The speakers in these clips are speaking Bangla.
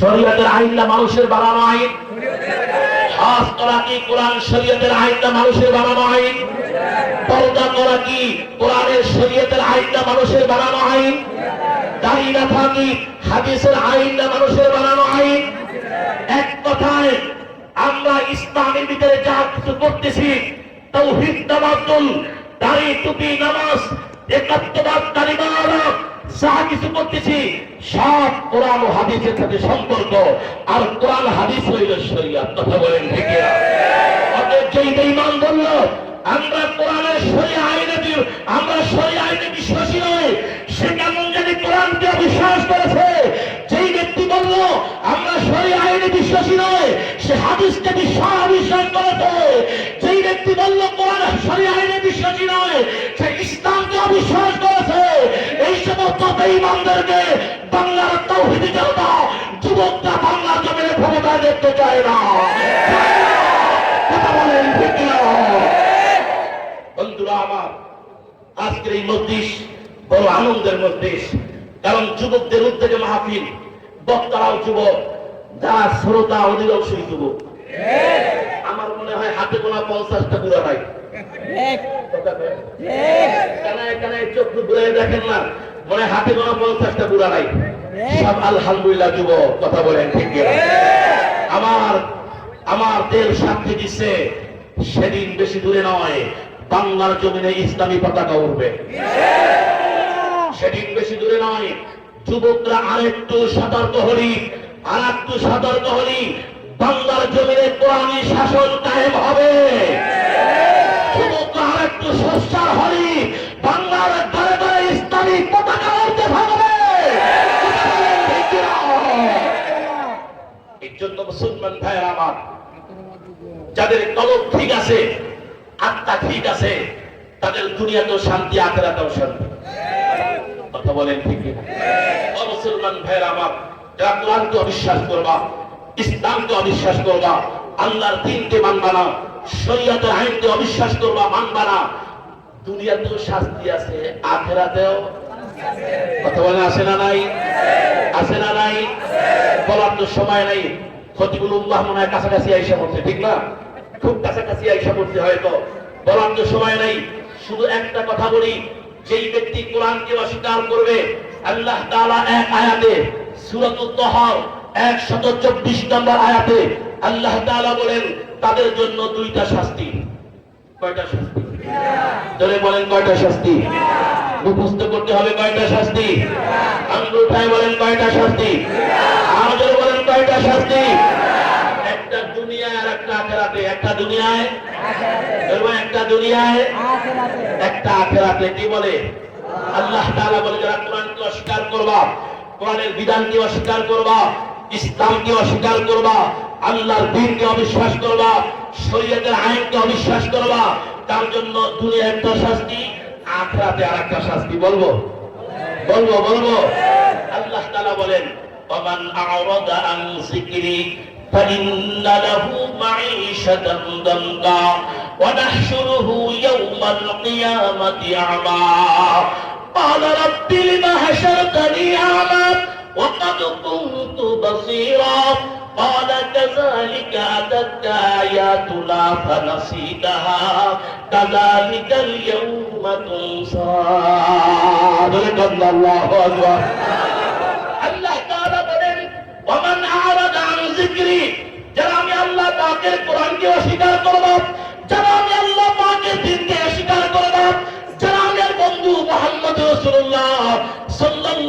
শরীয়তের আইনটা মানুষের বানানো আইন হজ করা কি কোরআন শরীয়তের আইনটা মানুষের বানানো আইন পর্দা করা কি কোরআনের শরীয়তের আইনটা মানুষের বানানো আইন দাঁড়িয়ে রাখা কি হাদিসের আইনটা মানুষের বানানো আইন এক কথায়, আমরা ইসলামের ভিতরে যা কিছু করতেছি, তৌহিদ তামাদ্দুল দাড়ি টুপি নামাজ, একাত্মবাদ কারিগর যা কিছু করতেছি, সব কোরআন হাদিসের সাথে সম্পর্ক। আর কোরআন, হাদিস হইল শরিয়াত, কথা বলেন ঠিক? অতএব বলল, আমরা কোরআনের শরীয় আইনে আমরা শরীয় আইনে বিশ্বাসী নয় সে কেমন জানি কোরআনকে অবিশ্বাস করেছে। যেই ব্যক্তি বলল, আমরা শরীয় আইনে বিশ্বাসী নয় সে হাদিসকে বিশ্বাস অবিশ্বাস করেছে। যেই ব্যক্তি বলল, কোরআন শরীয় আইনে বিশ্বাসী নয় সে ইসলামকে অবিশ্বাস করেছে। এই সমস্ত বেঈমানদেরকে বাংলার তৌহিদি জনতা যুবকরা বাংলার জমিনে ক্ষমতায় দেখতে চায় না। কথা বলেন? বন্ধুরা আমার, আজকের এই মজলিস বড় আনন্দের মজলিস। কারণ যুবকদের উদ্যোগে মাহফিল, বক্তারাও যুবক, যারা শ্রোতা অধিকাংশই যুবক। আমার মনে হয় হাতে পঞ্চাশটা নাই। দেশ সাক্ষী দিচ্ছে সেদিন বেশি দূরে নয়, বাংলার জমিনে ইসলামী পতাকা উঠবে সেদিন বেশি দূরে নয়, যুবকরা আরেকটু সতর্ক হলি আর একটু সতর্ক হলি বাংলার জমিনে কোরআনী শাসন কায়েম হবে। সোচ্চার হলি, বাংলার পতাকা উঠতে থাকবে? এই জন্য মুসলমান ভাইয়ের আমার, যাদের কলম ঠিক আছে, আত্মা ঠিক আছে, তাদের দুনিয়াতেও শান্তি, আখেরাতেও শান্তি। কথা বলেন ঠিক মুসলমান ভাইয়ের আমার, যারা কোরআনকে অবিশ্বাস করবা ইসলামকে অবিশ্বাস করবা, আল্লাহর দিনকে মানবা না, শরীয়তের আইনকে অবিশ্বাস করবা, মানবা না। দুনিয়াতেও শাস্তি আছে, আখেরাতেও। কথা বলে আসে না নাই? আসে না নাই? বলার তো সময় নাই। খতিবুল উল্লাহ মনে হয় কাছাকাছি আইসা পড়ছে, ঠিক না? খুব কাছাকাছি আইসা পড়ছে হয়তো। বলার তো সময় নাই। শুধু একটা কথা বলি, যেই ব্যক্তি কোরআনকে অস্বীকার করবে, আল্লাহ তাআলা এক আয়াতে সূরাতুত তহর 124 নম্বর আয়াতে আল্লাহ তাআলা বলেন, তাদের জন্য দুইটা শাস্তি। কয়টা শাস্তি? ধরে বলেন কয়টা শাস্তি? মুখস্থ করতে হবে কয়টা শাস্তি? বলেন কয়টা শাস্তি? আমাদের বলেন কয়টা শাস্তি? একটা দুনিয়ায় আর একটা আখেরাতে। একটা দুনিয়ায়? একটা দুনিয়ায়? একটা আখেরাতে। কি বলে? আল্লাহ তাআলা বলে, যারা কোরআনকে অস্বীকার করবা, কোরআনের বিধানকে অস্বীকার করবা ইসলামকে অস্বীকার করবা আল্লাহর দিনকে অবিশ্বাস করবা শরীয়তের আইনকে অবিশ্বাস করবা তার জন্য দুনিয়া একটা শাস্তি আখরাতে আর একটা শাস্তি বলবো বলবো বলবো আল্লাহ তাআলা বলেন ওমান আ'রাদা আন যিকরি فإن له معيشة ضنكا ونحشره يوم القيامة أعمى قال رب لم حشرتني أعمى وقد كنت بصيرا قال كذلك أتتك آياتنا فنسيتها كذلك اليوم تنسى ذلك الله أكبر আল্লাহ তাআলা বলেন ওমান আরাদা আন যিকরি যারা আমি আল্লাহ পাকের কোরআনকে অস্বীকার করব যারা আমি আল্লাহ পাকের দিনকে অস্বীকার করব যারা আমার বন্ধু মুহাম্মদ রাসূলুল্লাহ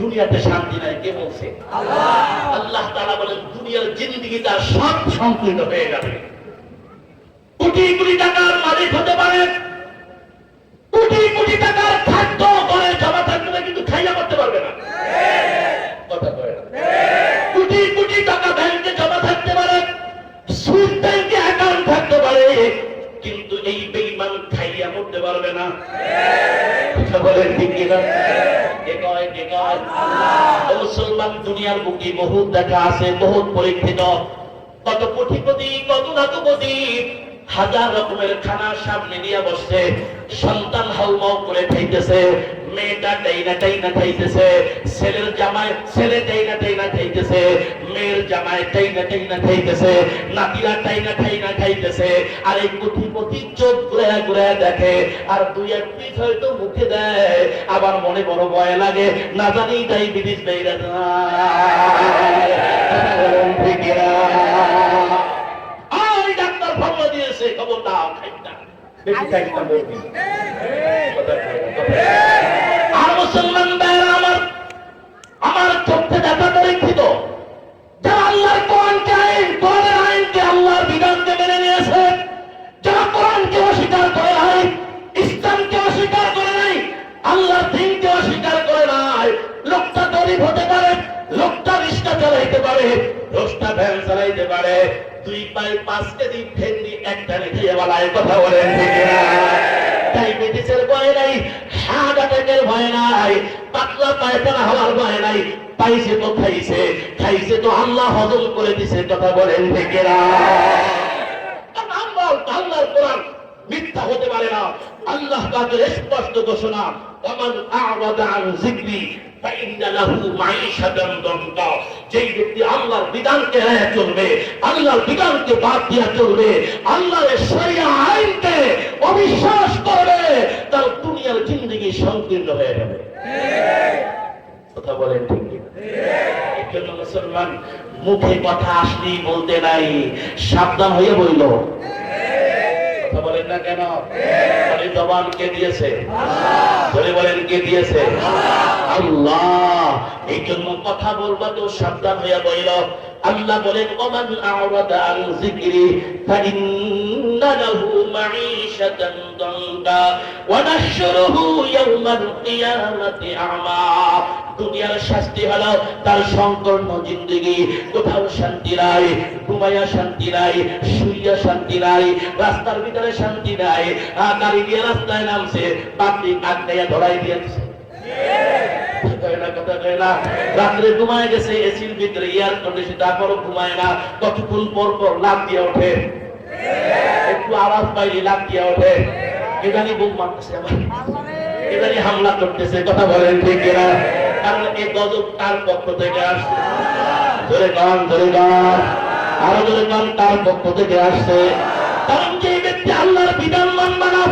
দুনিয়াতে শান্তি নাই, কে বলছে? আল্লাহ তারা বলেন, দুনিয়ার জিন্দিগি তার সব সংকীর্ণ হয়ে যাবে। কোটি কোটি টাকার মালিক হতে পারে, কোটি কোটি টাকার দুনিয়ার বুকে বহুত দেখা আছে, বহুত পরীক্ষিত। কত কোটিপতি কত লাখপতি হাজার রকমের খানার সামনে নিয়ে বসছে, সন্তান হাউমাউ করে খাইতেছে। মেয়েটা টাইনা টাইনা খাইতেছে ছেলের জামাই ছেলে টাইনা টাইনা খাইতেছে মেয়ের জামাই টাইনা টাইনা খাইতেছে নাতিরা টাইনা টাইনা খাইতেছে আর এই কোটিপতি চোখ ঘুরে ঘুরে দেখে। আর দুই এক পিস হয়তো মুখে দেয়। আবার মনে বড় ভয় লাগে। না জানি বেড়ে যায় ঠিক না? ওই ডাক্তার ফর্ম দিয়েছে খবর দাও বেশি খাইতা বলবি। আর মুসলমান ভাইয়েরা আমার আমার চোখে দেখা পরীক্ষিত যারা আল্লাহর কোরআনকে আইন, কোরআনের আইনকে আল্লাহর বিধানকে মেনে নিয়েছে, যারা কোরআনকে অস্বীকার করে নাই, ইসলামকে অস্বীকার করে নাই, আল্লাহর দিনকে অস্বীকার করে নাই, লোকটা গরিব হতে পারে, লোকটা রিক্সা চালাইতে পারে দশটা ভ্যান চালাইতে পারে, দুই পায়ে পাঁচ কেজি ফেন্ডি একটা রেখে বলায় কথা বলেন ডায়াবেটিসের ভয় নাই হার্ট অ্যাটাকের ভয় নাই, পাতলা পায়খানা হওয়ার ভয় নাই। পাইছে তো খাইছে খাইছে তো আল্লাহ হজম করে দিছে, কথা বলেন আল্লাহ, আল্লাহর কোরআন মিথ্যা হতে পারে না। আল্লাহ পাকের স্পষ্ট ঘোষণা, ওমান আ'রাদা আন যিকরি, ফাইন্না লাহু মাঈশাতান দানকা যেই ব্যক্তি আল্লাহর বিধানকে এড়াইয়া চলবে, আল্লাহর বিধানকে বাদ দিয়া চলবে, আল্লাহর শরিয়া আইনকে অবিশ্বাস করবে, তার দুনিয়ার জিন্দগি সংকীর্ণ হয়ে যাবে। কথা বলেন ঠিক মুখে কথা আসলেই বলতে নাই, সাবধান হয়ে বইল। কথা বলেন না কেন? কে দিয়েছে? ধরে বলেন, কে দিয়েছে? আল্লাহ, এই জন্য কথা বলবা তো সাবধান হইয়া বইল। আল্লাহ বলেন, ওমান আওরাদা আন যিকরি লাহু মাঈশাতান দানকা ওয়া কিয়ামাতি আমা। দুনিয়ার শাস্তি হলো তার সংকীর্ণ জিন্দগি। কোথাও শান্তি নাই, ঘুমাইয়া শান্তি নাই, শুইয়া শান্তি নাই, রাস্তার ভিতরে নাই আহ, গাড়ি দিয়ে রাস্তায় নামছে বাতি আটকাইয়া ধরাই দিয়েছে। রাত্রে ঘুমায় গেছে এসির ভিতরে কন্ডিশন তারপরও ঘুমায় না কতক্ষণ পর পর লাভ দিয়ে ওঠে। একটু আওয়াজ পাইলে লাভ দিয়ে ওঠে। এখানে বুক মারতেছে আমার। এখানে হামলা করতেছে কথা বলেন ঠিক না কারণ এই গজব তার পক্ষ থেকে আসছে। ধরে গান ধরে গান। আরও ধরে গান তার পক্ষ থেকে আসছে। কারণ ব্যক্তি আল্লাহর বিধান মানবে না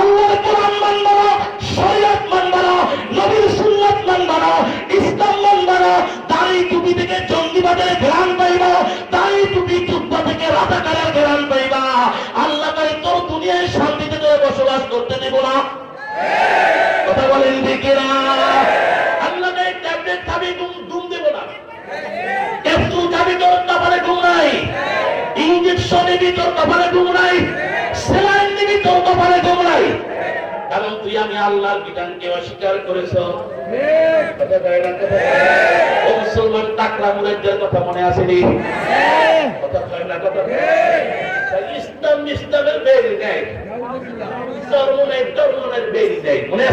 আল্লাহর কোরআন মানবে না শরীয়ত মানবে না নবীর সুন্নাত মানবে না ইসলাম মানবে না দাড়ি টুপি থেকে জঙ্গিবাদের ঘ্রাণ পাইবা, দাড়ি টুপি যুদ্ধ থেকে রাজাকারের ঘ্রাণ পাইবা। আল্লাহ তাই তোর দুনিয়ায় শান্তিতে তোর বসবাস করতে দেব না। কথা বলেন দেখে না আল্লাহ তাই ট্যাবলেট খাবি, ঘুম দেব না। ক্যাপসুল খাবি, তোর কপালে ঘুম নাই। ইঞ্জেকশন তোর কপালে ঘুম নাই। আমি আল্লাহর বিধানকে অস্বীকার করেছ। মুসলমান, টাকলা মুরাজ্জের কথা মনে কথা ইসলাম ইসলামের মনে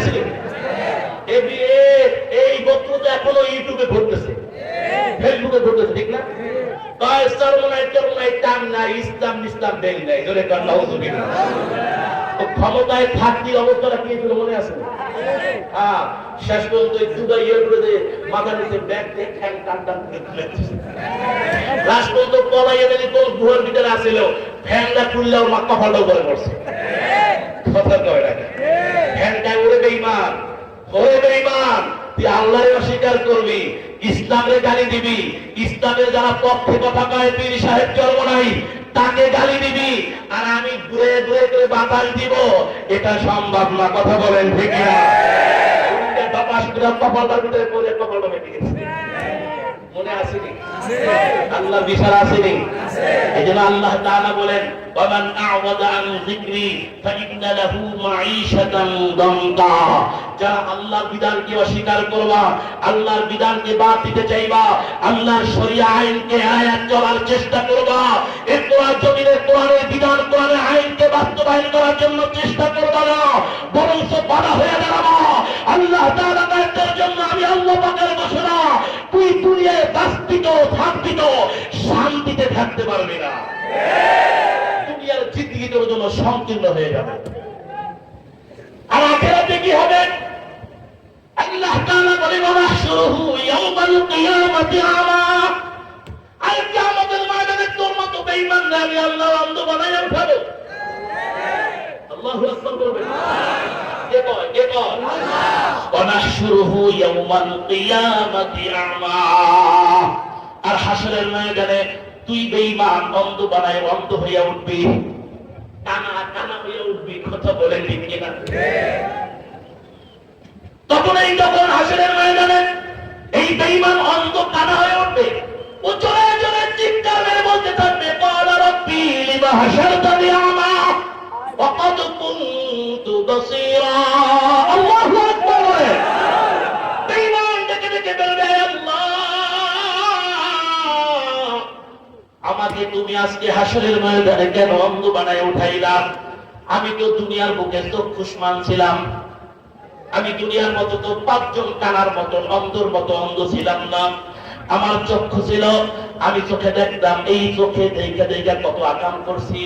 এই বক্তব্য এখনও ইউটিউবে ঘটতেছে ফেসবুকে ঘটতেছে ঠিক না? কয়, সর্বনাই চর্মনাই টান নাই ইসলাম ইসলাম বেরি নাই। জোরে ও ক্ষমতায় থাকতে অবস্থাটা কি ছিল মনে আছে? হ্যাঁ শেষ পর্যন্ত দুবাই এয়ারপোর্টে মাথা নিচে ব্যাগ দিয়ে ঠ্যাং টান টান লাস্ট পর্যন্ত পলাইয়া দিলে কোন গুহার ভিতরে আসিল? ফ্যানটা খুললে ওর মা কপালটা পড়ছে। কথা কয় না ফ্যানটা উড়ে বেইমান হয়ে বেইমান তুই আল্লাহরে অস্বীকার করবি ইসলামের গালি দিবি ইসলামের যারা পক্ষে কথা কয় পীর সাহেব চলব নাই তাকে গালি দিবি আর আমি ঘুরে ঘুরে করে বাতাস দিব এটা সম্ভব না কথা বলেন ঠিক না গেছে। মনে আসেনি? আল্লাহ বিচার আসেনি। আল্লাহ তাআলা বলেন আল্লাহর বিধানকে অস্বীকার করবা, আল্লাহর বিধানকে বাদ দিতে চাইবা, আল্লাহর শরিয়া আইনকে আয়াত চলার চেষ্টা করবা বিধান আইনকে বাস্তবায়ন করার জন্য চেষ্টা করবা না বরং বাধা হয়ে দাঁড়াবা। আল্লাহ তাআলা জন্য আমি আল্লাহ পাকের ঘোষণা, তুই দুনিয়ায় বাস্তিত শান্তিতে থাকতে পারবে না। দুনিয়ার জিন্দগি তোর জন্য সংকীর্ণ হয়ে যাবে। আর আখেরাতে কি হবে? আল্লাহ তাআলা বলে বাবা শুরু ইয়াউমাল কিয়ামাতি আমা। আর কিয়ামতের ময়দানে তোর মতো বেঈমান আমি আল্লাহ অন্ধ বানায় উঠাবো। আল্লাহু আকবার বলবেন আর হাসরের ময়দানে তুই বেঈমান অন্ধ বানায় অন্ধ হইয়া উঠবি। কানা কানা হইয়া উঠবি, কথা তখন হাসরের ময়দানে এই অন্ধ কানা হয়ে উঠবে, ও জোরে জোরে চিৎকার মেরে বলতে থাকবে আমাকে তুমি আজকে হাসরের ময়দানে কেন অন্ধ বানায় উঠাইলা? আমি তো দুনিয়ার বুকে চক্ষুষ্মান ছিলাম। আমি দুনিয়ার মতো তো পাঁচজন কানার মতন অন্ধর মতো অন্ধ ছিলাম না। আমার চক্ষু ছিল, আমি চোখে দেখতাম, এই চোখে দেখে দেখে কত আকাম করছি।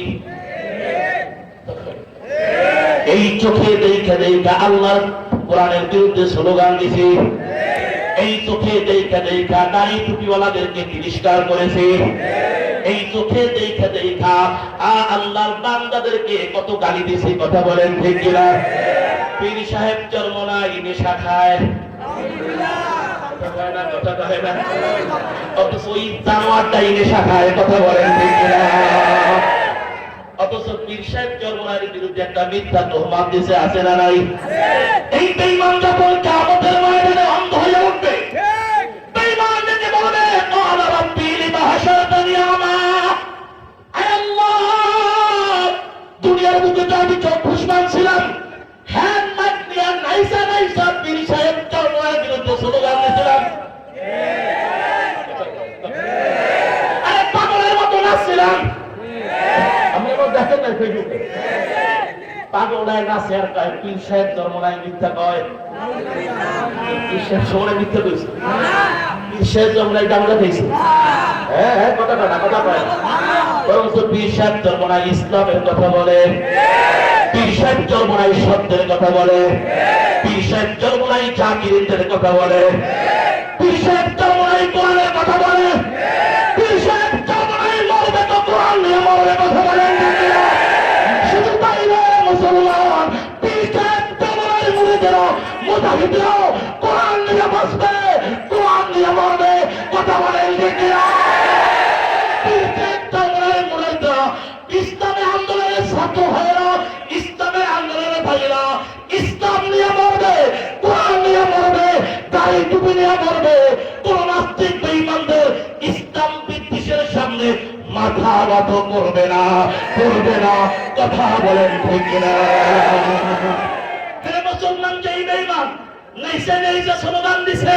এই চোখে দেখে দেখে আল্লাহর কোরআনের বিরুদ্ধে স্লোগান দিছি। এই চোখে দেখা দেখা নারী টুপিওয়ালাদেরকে তিরস্কার করেছে। এই চোখে দেখা দেখা আ আল্লাহর বান্দাদেরকে কত গালি দিছে কথা বলেন ঠিক কিনা? পীর সাহেব চরমনাই নেশা খায়। কথা কয় না, কথা কয় না। অথচ ওই জানোয়ারটাই নেশা খায় কথা বলেন ঠিক কিনা? অথচ পীর সাহেব চরমনার বিরুদ্ধে একটা মিথ্যা আছে না নাই? এই বেঈমান যখন কিয়ামতের ময়দানে অন্ধ হয়ে উঠবে। এবার দেখেন না ফেসবুকে পাগলায় নাচে কয় পীর সাহেব ধর্মনায় মিথ্যা কয়। পীর সাহেব সময় মিথ্যা কইছে। পীর সাহেব ধর্মনায় ডাবলা খাইছে হ্যাঁ হ্যাঁ কথা কয় না, কথা কয়। না পীর সাহেব ধর্মনায় ইসলামের কথা বলে। পীর সাহেব ধর্মনায় সত্যের কথা বলে। পীর সাহেব ধর্মনায় জাকিরিনদের কথা বলে। পীর সাহেব ধর্মনায় কোরআনের কথা বলে। পীর সাহেব ধর্মনায় মরবে তো কোরআন নিয়ে মরবে কথা বলেন মুজাহিদেরও কোরআন নিয়ে বসবে, কোরআন নিয়ে মরবে, কথা বলেন দেখিয়া ইসলামী আন্দোলনের ছাত্র ভাইয়েরা ইসলামের আন্দোলনের ভাইয়েরা, ইসলাম নিয়ে মরবে, কোরআন নিয়ে মরবে, দাড়ি টুপি নিয়ে মরবে, কোন নাস্তিক বেঈমানদের ইসলাম বিদ্বেষের সামনে মাথা নত করবে না করবে না, কথা বলেন ঠিক না বেঈমান নেইসে নেইসে স্লোগান দিছে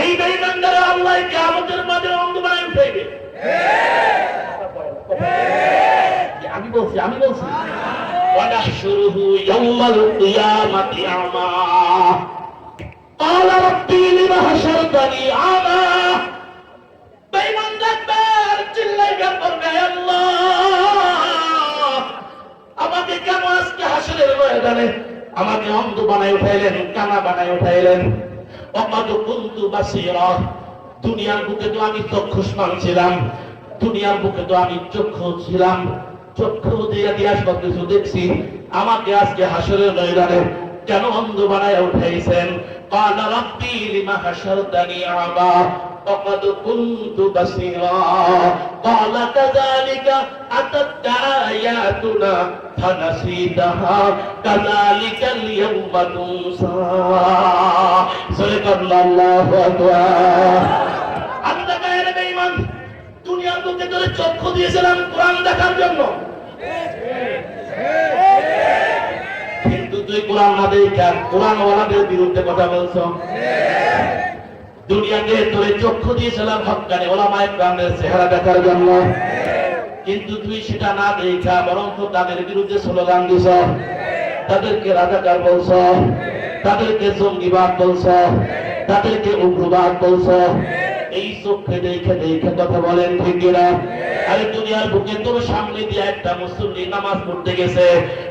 এই বেঈমান দ্বারা আল্লাহ কিয়ামতের মাঝে অন্ধ বানায় উঠাইবে আমি বলছি আমি বলছি ونحشره يوم القيامة أعمى قال ربي لم حشرتني أعمى বেঈমান দেখবে আর চিল্লাইবে করবে আল্লাহ আমাকে কেন আজকে হাসরের ময়দানে আমাকে অন্ধ বানায় উঠাইলেন কানা বানায় উঠাইলেন অকাদ কুন্তু বাসিরা দুনিয়ার বুকে তো আমি চক্ষুষ্মান ছিলাম দুনিয়ার বুকে তো আমি চক্ষু ছিলাম চক্ষু দিয়ে দিয়ে সব কিছু দেখছি আমাকে আজকে হাসরের ময়দানে কেন অন্ধ বানায় উঠাইছেন قال ربي لما حشرتني أعمى وقد كنت بصيرا قال كذلك أتت آياتنا فنسيتها كذلك اليوم تنسى صدق الله أكبر আল্লাহ গায়ের বেঈমান দুনিয়ার বুকে তোরে চক্ষু দিয়েছিলাম কোরআন দেখার জন্য কিন্তু তুই কোরআন না দেখা কোরআন ওয়ালাদের বিরুদ্ধে কথা বলছো দুনিয়াকে তোরে চক্ষু দিয়েছিলাম হকানে ওলামায় গ্রামের চেহারা দেখার জন্য। কিন্তু তুই সেটা না দেখা বরং তো তাদের বিরুদ্ধে স্লোগান দিছ। তাদেরকে রাজাকার বলছ। তাদেরকে জঙ্গিবাদ বলছ। তাদেরকে উগ্রবাদ বলছ। এই চোখে দেখে দেখে কথা বলেন ঠিক কিনা? আরে দুনিয়ার বুকে তোর সামনে দিয়ে একটা মুসল্লি নামাজ পড়তে গেছে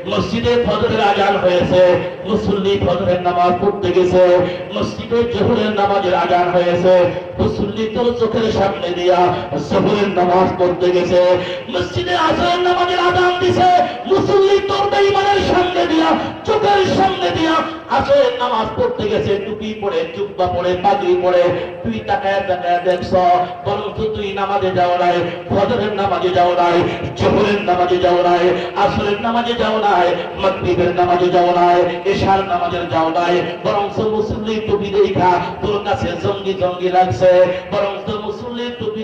মসজিদে ফজরের আজান হয়েছে মুসল্লি ফজরের নামাজ পড়তে গেছে মসজিদে জোহরের নামাজের আজান হয়েছে মুসল্লি তোর চোখের সামনে দিয়া জোহরের নামাজ পড়তে গেছে মসজিদে আসরের নামাজের আজান দিছে মুসল্লি তোর বেঈমানের সামনে দিয়া চোখের সামনে দিয়া আসরের নামাজ পড়তে গেছে, টুপি পরে, জুব্বা পরে, পাগড়ি পরে, তুই তাকায় তাকায় দেখছ, বরঞ্চ তুই নামাজে যাও নাই, ফজরের নামাজে যাও নাই, জোহরের নামাজে যাও নাই, আসরের নামাজে যাও নাই, মাগরিবের নামাজে যাও নাই, এশার নামাজে যাও নাই, বরঞ্চ মুসল্লি টুপি দেখা তোর কাছে জঙ্গি জঙ্গি লাগছে, বরঞ্চ মুসল্লি টুপি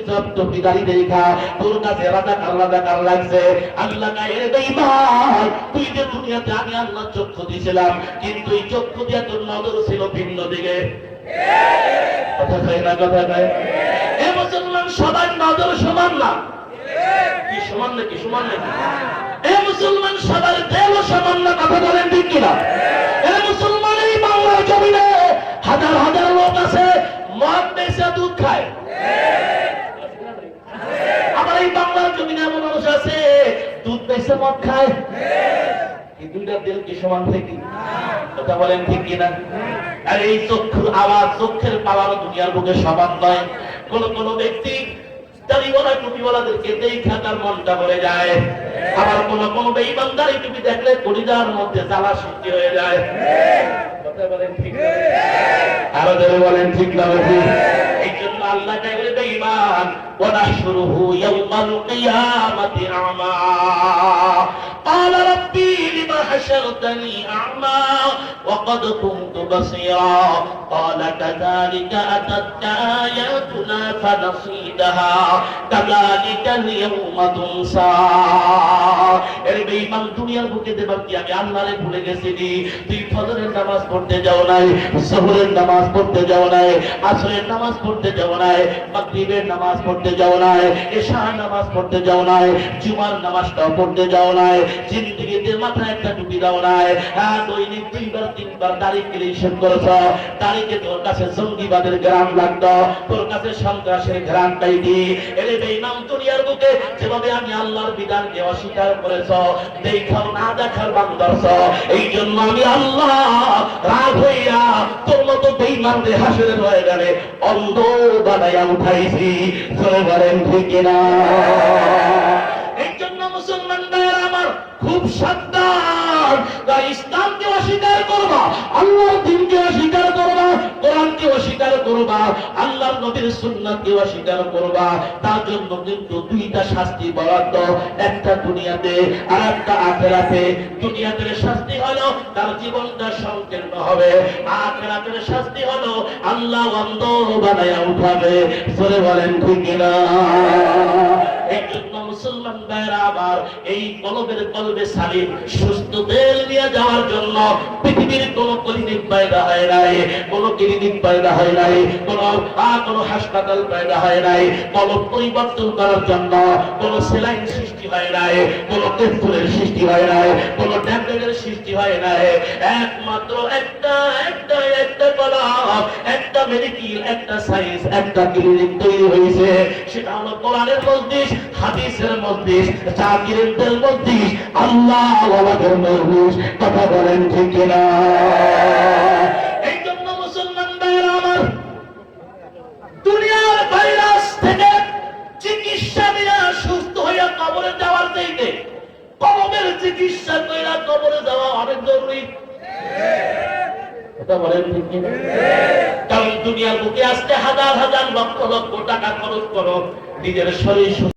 এ মুসলমান, সবার দেহ সমান না, কথা বলেন ঠিক কিনা? এ মুসলমান, এই বাংলার জমিনে হাজার হাজার লোক আছে, মদ বেচা দুধ খায়। জমিনে এমন মানুষ আছে, দুধ বেচে মদ খায়। এই দুইটা দিল কি সমান থেকে? কথা বলেন ঠিক কিনা? আর এই চক্ষুর আওয়াজ, চক্ষের পাওয়ার দুনিয়ার বুকে সমান নয়। কোন কোন ব্যক্তি দাড়িওয়ালা, টুপিওয়ালাদেরকে দেখা তার মনটা ভরে যায়। আবার কোন কোন বেঈমান দাড়ি টুপি দেখলে কলিজার মধ্যে জ্বালা সৃষ্টি হয়ে যায়। কথা বলেন ঠিক আরও ধরে বলেন ঠিক না এই জন্য আল্লাহ ونحشره يوم القيامة أعمى. قال ربي لما حشرتني أعمى وقد كنت بصيرا قال كذلك أتتك آياتنا فنصيتها كذلك اليوم تنسى এর বেঈমান দুনিয়ার বুকে দেবার কি আমি আল্লাহরে ভুলে গেছি নি তুই ফজরের নামাজ পড়তে যাও নাই জোহরের নামাজ পড়তে যাও নাই আসরের নামাজ পড়তে যাও নাই মাগরিবের নামাজ পড়তে যাও নাই এশার নামাজ পড়তে যাও নাই জুমার নামাজটাও পড়তে যাও নাই জিন্দিগিতে মাথায় একটা টুপি দাও নাই হ্যাঁ জঙ্গিবাদের গ্রাম লাগতো, তোর কাছে সন্ত্রাসের গ্রাম পাইতি। এরে বেঈমান দুনিয়ার বুকে, যেভাবে আমি আল্লাহর বিধানকে অস্বীকার করেছ, দেখাও না দেখার বান্দরছ এই জন্য আমি আল্লাহ রাগ হইয়া তোর মতো বেঈমানদের হাসরে রয়ে গেলে অন্ধ বানাইয়া উঠাইছি জয় বলেন ঠিক কিনা এই জন্য মুসলমান ভাইয়েরা আমার খুব ইসলামকে অস্বীকার করবা, আল্লাহর দিনকে অস্বীকার করবা, কোরআনকে অস্বীকার করবা, আল্লাহর নবীর সুন্নাতকে অস্বীকার করবা, তার জন্য কিন্তু দুইটা শাস্তি বরাদ্দ, একটা দুনিয়াতে আর একটা আখেরাতে। দুনিয়াতে শাস্তি হলো তার জীবনটা সংকীর্ণ হবে, আখেরাতের শাস্তি হলো আল্লাহ অন্ধ বানায়া উঠাবে। সরে বলেন, ঠিক না মুসলমান ভাইরা আবার এই কলবের কলবে সালিম, সুস্থ তেল নিয়ে যাওয়ার জন্য পৃথিবীর কোন ক্লিনিক পয়দা হয় নাই, কোন ক্লিনিক পয়দা হয় নাই, কোন আ, কোন হাসপাতাল পয়দা হয় নাই, কলব পরিবর্তন করার জন্য কোন সেলাইন সৃষ্টি হয় নাই, কোন সৃষ্টি হয় নাই, কোন ট্যাবলেটের সৃষ্টি হয় নাই। একমাত্র একটা একটা একটা একটা মেডিকেল একটা সায়েন্স একটা ক্লিনিক তৈরি হয়েছে? সেটা হলো কোরআনের মসজিদ, হাদিসের মসজিদ জাকিরদের মসজিদ। আল্লাহ ওয়ালাদের মসজিদ কথা বলেন ঠিক কিনা? চিকিৎসা কইরা কবরে যাওয়া অনেক জরুরি। কারণ দুনিয়ার বুকে আসতে হাজার হাজার লক্ষ লক্ষ টাকা খরচ করো নিজের শরীর